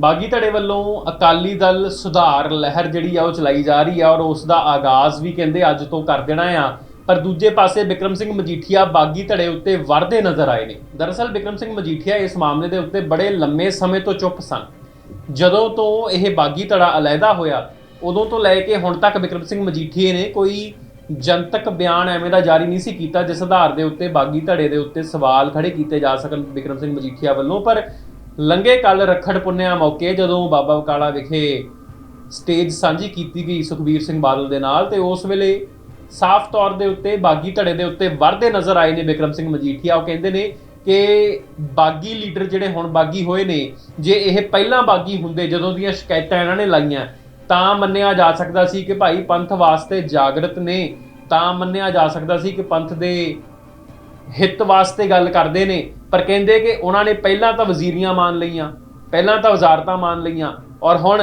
ਬਾਗੀ ਧੜੇ ਵੱਲੋਂ ਅਕਾਲੀ ਦਲ ਸੁਧਾਰ ਲਹਿਰ ਜਿਹੜੀ ਆ ਉਹ ਚਲਾਈ ਜਾ ਰਹੀ ਆ ਔਰ ਉਸ ਦਾ ਆਗਾਜ਼ ਵੀ ਕਹਿੰਦੇ ਅੱਜ ਤੋਂ ਕਰ ਦੇਣਾ ਆ। ਪਰ ਦੂਜੇ ਪਾਸੇ ਬਿਕਰਮ ਸਿੰਘ ਮਜੀਠੀਆ ਬਾਗੀ ਧੜੇ ਉੱਤੇ ਵਰਦੇ ਨਜ਼ਰ ਆਏ ਨੇ। ਦਰਅਸਲ ਬਿਕਰਮ ਸਿੰਘ ਮਜੀਠੀਆ ਇਸ ਮਾਮਲੇ ਦੇ ਉੱਤੇ ਬੜੇ ਲੰਮੇ ਸਮੇਂ ਤੋਂ ਚੁੱਪ ਸਨ। ਜਦੋਂ ਤੋਂ ਇਹ ਬਾਗੀ ਧੜਾ ਅਲੈਦਾ ਹੋਇਆ, ਉਦੋਂ ਤੋਂ ਲੈ ਕੇ ਹੁਣ ਤੱਕ ਬਿਕਰਮ ਸਿੰਘ ਮਜੀਠੀਏ ਨੇ ਕੋਈ ਜਨਤਕ ਬਿਆਨ ਐਵੇਂ ਦਾ ਜਾਰੀ ਨਹੀਂ ਸੀ ਕੀਤਾ ਜਿਸ ਆਧਾਰ ਦੇ ਉੱਤੇ ਬਾਗੀ ਧੜੇ ਦੇ ਉੱਤੇ ਸਵਾਲ ਖੜੇ ਕੀਤੇ ਜਾ ਸਕਣ ਬਿਕਰਮ ਸਿੰਘ ਮਜੀਠੀਆ ਵੱਲੋਂ। ਪਰ ਲੰਗੇ ਕੱਲ ਰੱਖੜ ਪੁੰਨਿਆ ਮੌਕੇ ਜਦੋਂ ਬਾਬਾ ਬਕਾਲਾ ਵਿਖੇ ਸਟੇਜ ਸਾਂਝੀ ਕੀਤੀ ਗਈ ਸੁਖਬੀਰ ਸਿੰਘ ਬਾਦਲ ਦੇ ਨਾਲ ਤੇ ਉਸ ਵੇਲੇ ਸਾਫ਼ ਤੌਰ ਦੇ ਉੱਤੇ, ਬਾਗੀ ਧੜੇ ਦੇ ਉੱਤੇ ਵਰਦੇ ਨਜ਼ਰ ਆਏ ਨੇ ਬਿਕਰਮ ਸਿੰਘ ਮਜੀਠੀਆ। ਉਹ ਕਹਿੰਦੇ ਨੇ ਕਿ ਬਾਗੀ ਲੀਡਰ ਜਿਹੜੇ ਹੁਣ ਬਾਗੀ ਹੋਏ ਨੇ, ਜੇ ਇਹ ਪਹਿਲਾਂ ਬਾਗੀ ਹੁੰਦੇ, ਜਦੋਂ ਦੀਆਂ ਸ਼ਿਕਾਇਤਾਂ ਇਹਨਾਂ ਨੇ ਲਾਈਆਂ, ਤਾਂ ਮੰਨਿਆ ਜਾ ਸਕਦਾ ਸੀ ਕਿ ਭਾਈ ਪੰਥ ਵਾਸਤੇ ਜਾਗਰਤ ਨੇ, ਤਾਂ ਮੰਨਿਆ ਜਾ ਸਕਦਾ ਸੀ ਕਿ ਪੰਥ ਦੇ ਹਿੱਤ ਵਾਸਤੇ ਗੱਲ ਕਰਦੇ ਨੇ, ਪਰ ਕਹਿੰਦੇ ਕਿ ਉਹਨਾਂ ਨੇ ਪਹਿਲਾਂ ਤਾਂ ਵਜ਼ੀਰੀਆਂ ਮੰਨ ਲਈਆਂ, ਪਹਿਲਾਂ ਤਾਂ ਵਜ਼ਾਰਤਾਂ ਮੰਨ ਲਈਆਂ, ਔਰ ਹੁਣ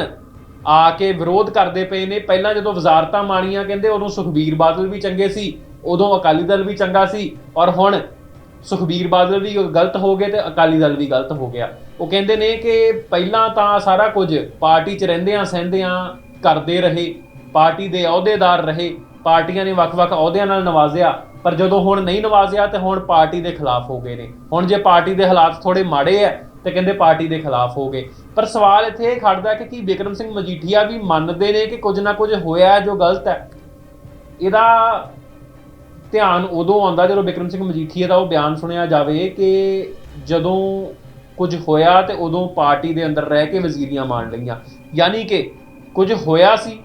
ਆ ਕੇ ਵਿਰੋਧ ਕਰਦੇ ਪਏ ਨੇ। ਪਹਿਲਾਂ ਜਦੋਂ ਵਜ਼ਾਰਤਾਂ ਮਾਣੀਆਂ ਕਹਿੰਦੇ ਉਦੋਂ ਸੁਖਬੀਰ ਬਾਦਲ ਵੀ ਚੰਗੇ ਸੀ, ਉਦੋਂ ਅਕਾਲੀ ਦਲ ਵੀ ਚੰਗਾ ਸੀ, ਔਰ ਹੁਣ ਸੁਖਬੀਰ ਬਾਦਲ ਵੀ ਗਲਤ ਹੋ ਗਏ ਤੇ ਅਕਾਲੀ ਦਲ ਵੀ ਗਲਤ ਹੋ ਗਿਆ। ਉਹ ਕਹਿੰਦੇ ਨੇ ਕਿ ਪਹਿਲਾਂ ਤਾਂ ਸਾਰਾ ਕੁਝ ਪਾਰਟੀ 'ਚ ਰਹਿੰਦਿਆਂ ਸਹਿੰਦਿਆਂ ਕਰਦੇ ਰਹੇ, ਪਾਰਟੀ ਦੇ ਅਹੁਦੇਦਾਰ ਰਹੇ, ਪਾਰਟੀਆਂ ਨੇ ਵੱਖ-ਵੱਖ ਅਹੁਦਿਆਂ ਨਾਲ ਨਵਾਜ਼ਿਆ ਪਰ ਜਦੋਂ ਹੁਣ ਨਹੀਂ ਨਵਾਜ਼ਿਆ ਤੇ ਹੁਣ ਪਾਰਟੀ ਦੇ ਖਿਲਾਫ ਹੋ ਗਏ ਨੇ। ਹੁਣ ਜੇ ਪਾਰਟੀ ਦੇ ਹਾਲਾਤ ਥੋੜੇ ਮਾੜੇ ਐ, ਤੇ ਕਹਿੰਦੇ ਪਾਰਟੀ ਦੇ ਖਿਲਾਫ ਹੋ ਗਏ। ਪਰ ਸਵਾਲ ਇੱਥੇ ਇਹ ਖੜਦਾ ਕਿ ਕੀ ਬਿਕਰਮ ਸਿੰਘ ਮਜੀਠੀਆ ਵੀ ਮੰਨਦੇ ਨੇ ਕਿ ਕੁਝ ਨਾ ਕੁਝ ਹੋਇਆ ਜੋ ਗਲਤ ਹੈ? ਇਹਦਾ ਧਿਆਨ ਉਦੋਂ ਆਉਂਦਾ ਜਦੋਂ ਬਿਕਰਮ ਸਿੰਘ ਮਜੀਠੀਆ ਦਾ ਉਹ ਬਿਆਨ ਸੁਣਿਆ ਜਾਵੇ ਕਿ ਜਦੋਂ ਕੁਝ ਹੋਇਆ ਤੇ ਉਦੋਂ ਪਾਰਟੀ ਦੇ ਅੰਦਰ ਰਹਿ ਕੇ ਵਜ਼ੀਰੀਆਂ ਮਾਣ ਲਈਆਂ। ਯਾਨੀ ਕਿ ਕੁਝ ਹੋਇਆ ਸੀ,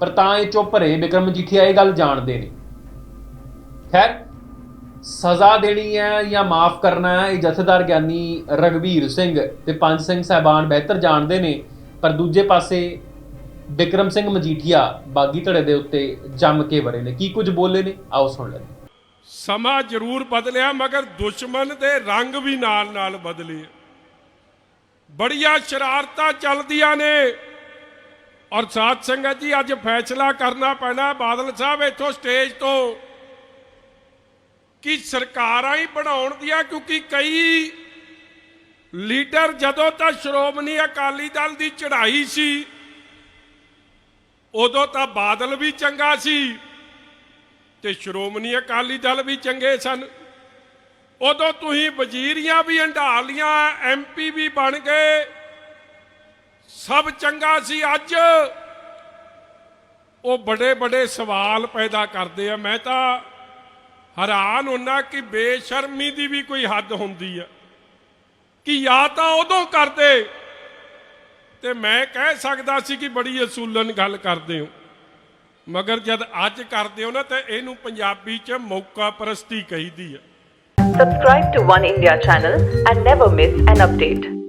ਪਰ ਤਾਂ ਇਹ ਚੁੱਪ ਰਹੇ। ਬਿਕਰਮ ਮਜੀਠੀਆ ਇਹ ਗੱਲ ਜਾਣਦੇ ਨੇ। ਖੈਰ, ਸਜ਼ਾ ਦੇਣੀ ਹੈ ਜਾਂ ਮਾਫ ਕਰਨਾ ਹੈ, ਇਹ ਜਥੇਦਾਰ ਗਿਆਨੀ ਰਗਵੀਰ ਸਿੰਘ ਤੇ ਪੰਜ ਸਿੰਘ ਸਾਹਿਬਾਨ ਬਿਹਤਰ ਜਾਣਦੇ ਨੇ, ਪਰ ਦੂਜੇ ਪਾਸੇ ਬਿਕਰਮ ਸਿੰਘ ਮਜੀਠੀਆ ਬਾਗੀ ਧੜੇ ਦੇ ਉੱਤੇ ਜੰਮ ਕੇ ਵਰੇ ਨੇ। ਕੀ ਕੁਝ ਬੋਲੇ ਨੇ? ਆਓ ਸੁਣ ਲੈਂਦੇ ਸਮਾਂ ਜ਼ਰੂਰ ਬਦਲਿਆ, ਮਗਰ ਦੁਸ਼ਮਣ ਦੇ ਰੰਗ ਵੀ ਨਾਲ ਨਾਲ ਬਦਲੇ। ਬੜੀਆਂ ਸ਼ਰਾਰਤਾਂ ਚੱਲਦੀਆਂ ਨੇ। ਔਰ ਸਾਧ ਸੰਗਤ ਜੀ, ਅੱਜ ਫੈਸਲਾ ਕਰਨਾ ਪੈਣਾ, ਬਾਦਲ ਸਾਹਿਬ ਇੱਥੋਂ ਸਟੇਜ ਤੋਂ ਕਿ ਸਰਕਾਰਾਂ ਹੀ ਬਣਾਉਣ ਦੀਆਂ, ਕਿਉਂਕਿ ਕਈ ਲੀਡਰ ਜਦੋਂ ਤਾਂ ਸ਼੍ਰੋਮਣੀ ਅਕਾਲੀ ਦਲ ਦੀ ਚੜ੍ਹਾਈ ਸੀ, ਉਦੋਂ ਤਾਂ ਬਾਦਲ ਵੀ ਚੰਗਾ ਸੀ ਤੇ ਸ਼੍ਰੋਮਣੀ ਅਕਾਲੀ ਦਲ ਵੀ ਚੰਗੇ ਸਨ। ਉਦੋਂ ਤੁਸੀਂ ਵਜ਼ੀਰੀਆਂ ਵੀ ਹੰਢਾ ਲੀਆਂ ਐਮਪੀ ਵੀ ਬਣ ਗਏ, ਸਭ ਚੰਗਾ ਸੀ। ਅੱਜ ਉਹ ਬੜੇ ਬੜੇ ਸਵਾਲ ਪੈਦਾ ਕਰਦੇ ਆ। ਮੈਂ ਤਾਂ ਹੈਰਾਨ ਹੁੰਨਾ ਕਿ ਬੇਸ਼ਰਮੀ ਦੀ ਵੀ ਕੋਈ ਹੱਦ ਹੁੰਦੀ ਆ। ਕਿ ਜਾਂ ਤਾਂ ਉਦੋਂ ਕਰਦੇ ਤੇ ਮੈਂ ਕਹਿ ਸਕਦਾ ਸੀ ਕਿ ਬੜੀ ਅਸੂਲਨ ਗੱਲ ਕਰਦੇ ਹੋ। ਮਗਰ ਜਦ ਅੱਜ ਕਰਦੇ ਹੋ ਨਾ ਤਾਂ ਇਹਨੂੰ ਪੰਜਾਬੀ 'ਚ ਮੌਕਾ ਪ੍ਰਸਤੀ ਕਹੀਦੀ ਆ। Subscribe to One India channel and never miss an update.